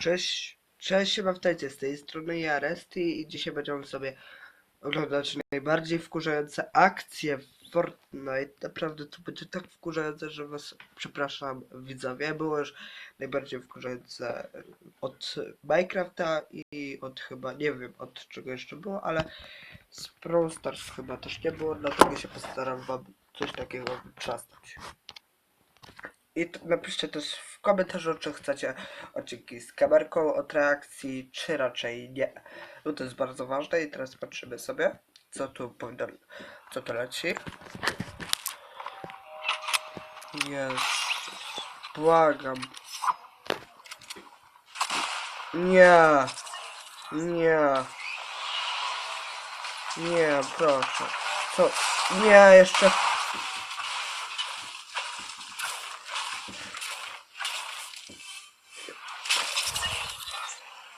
Cześć, cześć, siema wtajcie z tej strony ja, Resty i dzisiaj będziemy sobie oglądać najbardziej wkurzające akcje w Fortnite. Naprawdę to będzie tak wkurzające, że was przepraszam widzowie. Było już najbardziej wkurzające od Minecrafta i od chyba, nie wiem od czego jeszcze było, ale z Brawl Stars chyba też nie było, dlatego się postaram wam coś takiego wytrzasnąć. I napiszcie też w komentarzu, czy chcecie odcinki z kamerką od reakcji, czy raczej nie. No to jest bardzo ważne i teraz patrzymy sobie, co tu powinno, co to leci. Jezus, błagam. Nie, nie, nie, proszę. Co? Nie, jeszcze.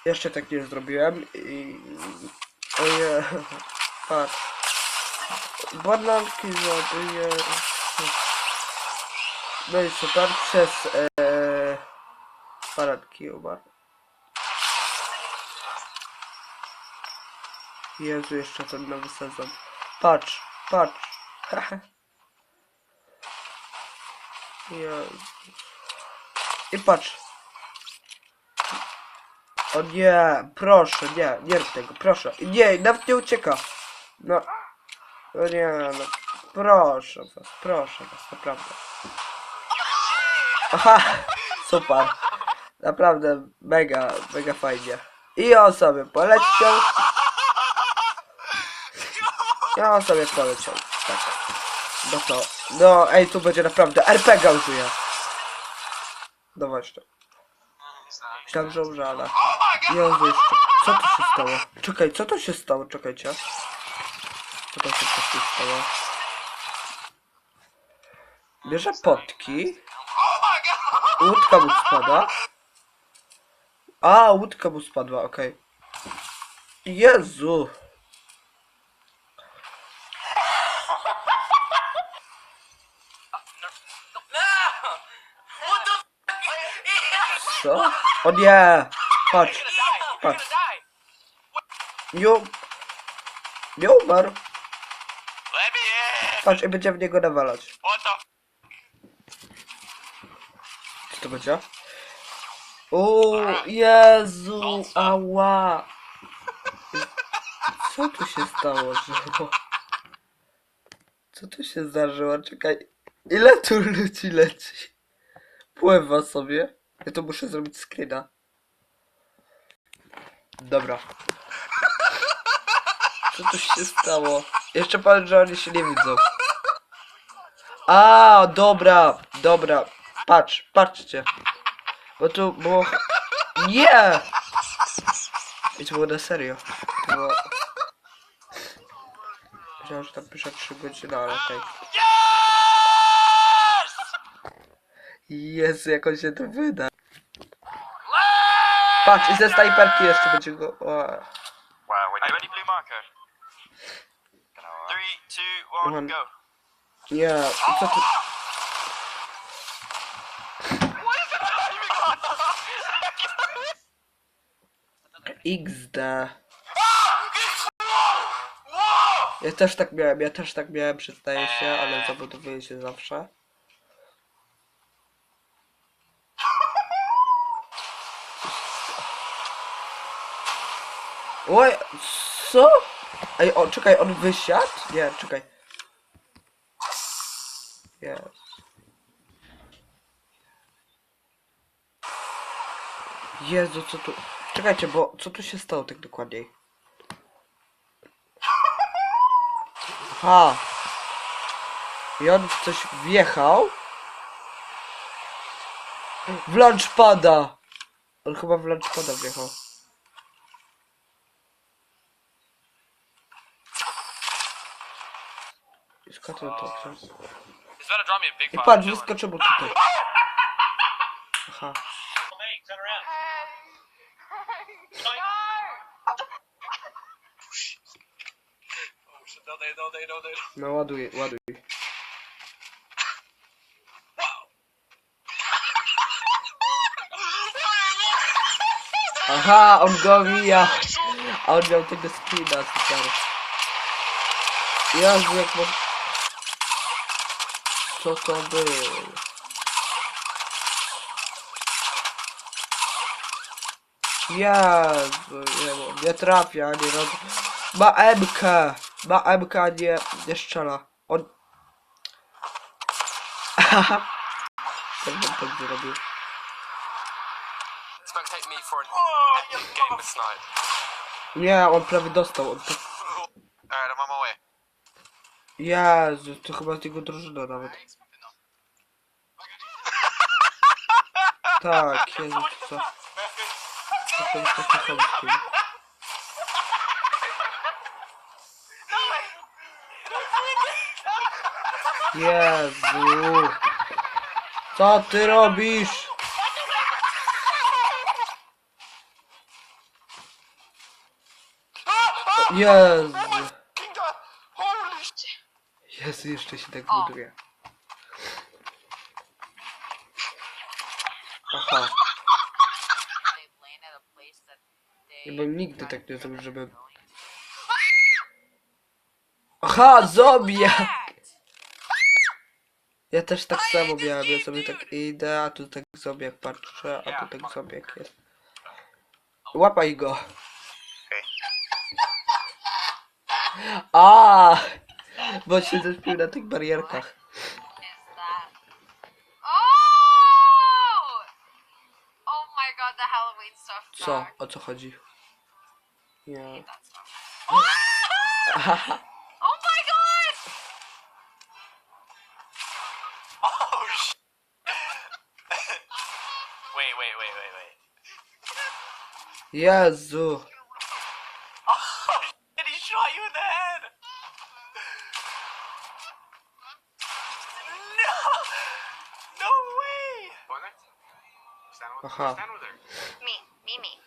Jeszcze tak nie zrobiłem i... Oje... Patrz. Bananki zabiję. No i super, przez... E... Paradki umarł. Jezu, jeszcze ten nowy sezon. Patrz, patrz. Jezu. I patrz. O nie, proszę, nie, nie rób tego, proszę. Nie, nawet nie ucieka. No. O nie, no. Proszę was, proszę was, naprawdę. Aha, super. Naprawdę, mega, mega fajnie. I on sobie poleciał. I on sobie poleciał. Tak. No to, no ej, tu będzie naprawdę RPG użyję. No właśnie. Myślałem, że umrze, ale... Jezu. Co tu się stało? Czekaj, co to się stało? Czekajcie. Co to się coś tu stało? Bierze potki. Łódka mu spada. A, łódka mu spadła, okej. Jezu. Co? O nie! Patrz, patrz. Um- nie umarł. Patrz, i będzie w niego nawalać. Co to będzie? O Jezu, ała. Co tu się stało, żyło? Co tu się zdarzyło? Czekaj. Ile tu ludzi leci? Pływa sobie. Ja to muszę zrobić screena. Dobra. Co tu się stało? Jeszcze że oni się nie widzą. A, dobra, dobra. Patrz, patrzcie. Bo tu było... Nie! I to było na serio. To było... Myślałem, że tam pisze 3 godziny, ale okej. Yes! Jezu, jak on się to wyda. Patrz, i ze snajperki jeszcze będzie go... O. Nie, i co tu... On? XD. Ja też tak miałem, ja też tak miałem, przyznaję się, ale zabudowuję się zawsze. Oj, co? Ej, o, czekaj, on wysiadł? Nie, czekaj. Jest. Jezu, co tu... Czekajcie, bo co tu się stało tak dokładniej? Aha. I on w coś wjechał. W launchpada. On chyba w launchpada wjechał. On to I patrz, wyskoczył mu tutaj. Aha. Around. Oh shit, no ładuj, ładuj. Aha, on go mija. A on miał tego skina, super. Jezu, jak mo... Co to było? Jezu, nie, wiem, nie trafia, nie rob... Ma MK! Ma MK, nie, nie strzela. On... Haha. Ten bym tak zrobił. Spectate me for an epic game with Snipe. Nie, on prawie dostał. On to... Alright, I'm on my way. Jezu, to chyba z jego drużyna nawet. Tak, Jezu, to co? To jest taki chamski. Jezu! Co ty robisz? Jezu! Jezu, jeszcze się tak O. buduje. Aha, They've landed a place that they ja bym nigdy tak nie zrobił, żeby... Aha, zombiak! Ja też tak samo miałem, ja sobie tak idę, a tu tak zombiak patrzę, a tu tak zombiak jest. Łapaj go! A, Bo się zespił na tych barierkach. is that? Oh! Oh my god, the Halloween stuff. Co? sucked. O co chodzi? Nie. That stuff. Oh my god! Oh shit! wait, wait, wait, wait, wait. Jezu! Oh shit, he shot you in the head! No! No way! Aha. Me, me, me.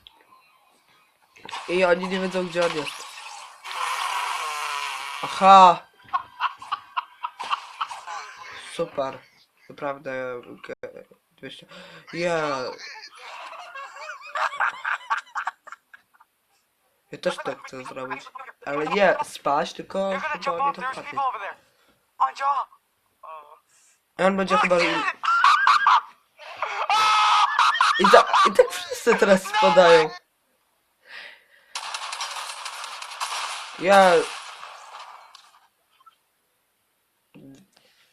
I oni nie wiedzą gdzie on jest. Aha! Super. Naprawdę. ge- 200. Ja. Ja też tak chcę zrobić. Ale nie spać, tylko chyba nie tak jaw! Oh. I on będzie chyba... I, ta, I tak wszyscy teraz spadają. Ja...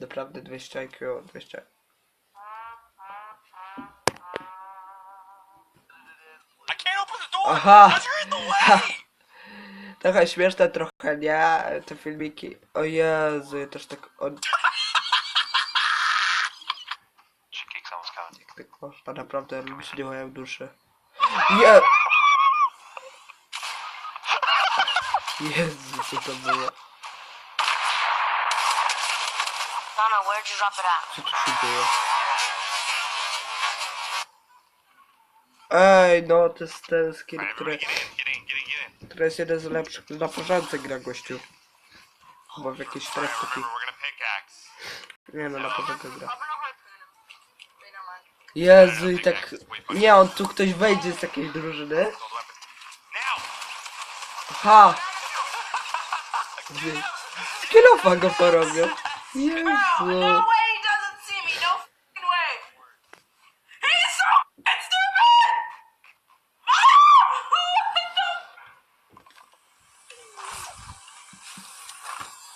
Naprawdę 200 IQ, 200. I can't open the door! Aha! The way! Trochę nie, te filmiki. O Jezu, ja też tak... On... coming. Jak tak naprawdę ludzie nie mają duszy. Nie! Jezu, co to było? Co tu się dzieje? Ej, no to jest ten skill, który, który jest jeden z lepszych. Na porządce gra gościu. Chyba w jakiś teraz taki. Nie no, na porządku gra. Jezu, i tak... Nie, on tu ktoś wejdzie z jakiejś drużyny. Aha! Kilofa go porobią. Jezu. no stupid!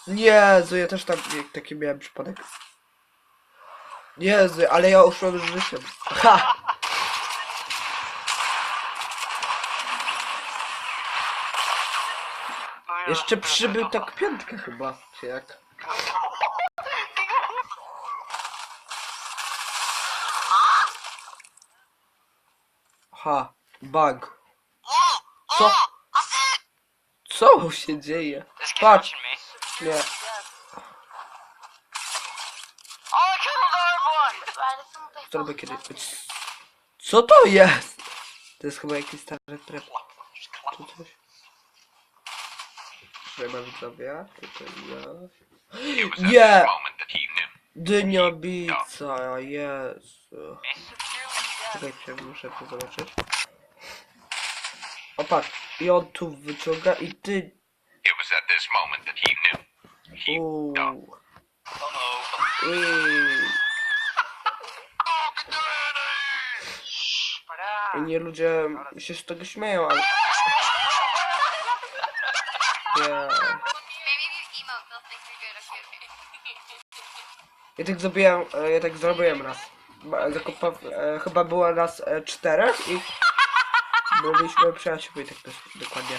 Jezu, ja też tam taki miałem przypadek. Jezu, ale ja uszłem z życiem. Ha! Jeszcze przybył tak piątka chyba, czy jak? Ha, bug. Co? Co się dzieje? Patrz, nie. Oh, I killed everyone! Zrobię kiedyś. Co to jest? To jest chyba jakiś stary trap. Tu coś. Trzeba widzowie. Tutaj ja. Nie! Dyniobica, Jezu. Czekajcie, muszę to zobaczyć. patrz. I on tu wyciąga i ty... It was at this moment that he knew. He Uuu. I nie ludzie się z tego śmieją, ale... Okay? Ja tak zrobiłem, e, ja tak zrobiłem raz. E, chyba było nas e, czterech i byliśmy przyjaciółmi, tak też dokładnie.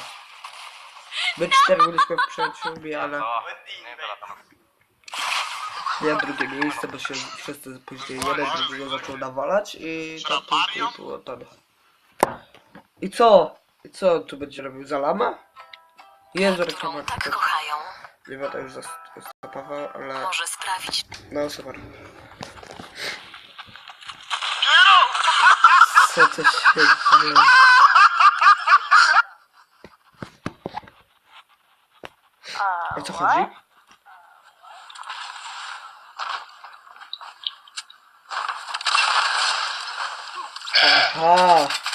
My cztery byliśmy przyjaciółmi, ale ja drugie miejsce, bo się wszyscy później jeden drugiego zaczął nawalać i tam później było to. I co? I co tu będzie robił? Zalama? Jezu, reklama. tak kochają, Nie wiem, to już zastopował, ale... może sprawić No super. Co to się dzieje? O co chodzi? Aha!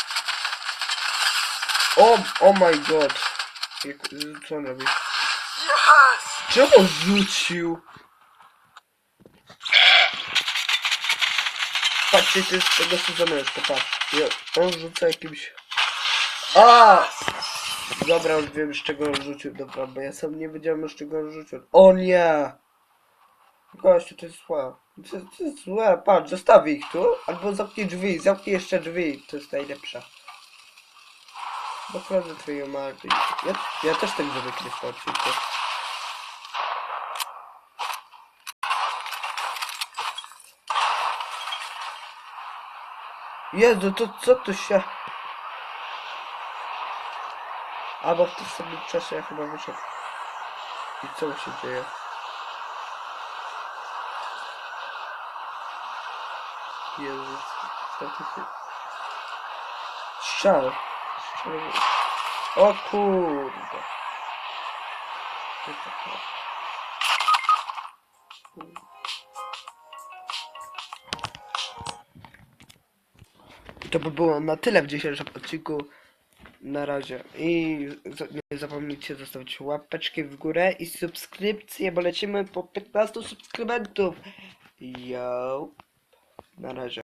O, oh my god! Jak, co on robi? Czemu on rzucił? Patrzcie, to jest tego sezonu jeszcze, patrz. On rzuca jakimś... A! Dobra, już wiem z czego on rzucił, dobra, bo ja sam nie wiedziałem z czego on rzucił. O nie! Gościu, to jest złe. To, to jest złe, patrz, zostawi ich tu, albo zamknij drzwi, zamknij jeszcze drzwi, to jest najlepsze. Naprawdę twoje marki. Ja, ja też tak zrobię kiedyś po odcinku. Jezu, to co tu się... A bo w tym samym czasie ja chyba wyszedł. I co się dzieje? Jezu, co tu się... Strzał. O kurde. To by było na tyle w dzisiejszym odcinku. Na razie. I nie zapomnijcie zostawić łapeczki w górę i subskrypcję, bo lecimy po 15 subskrybentów. Yo. Na razie.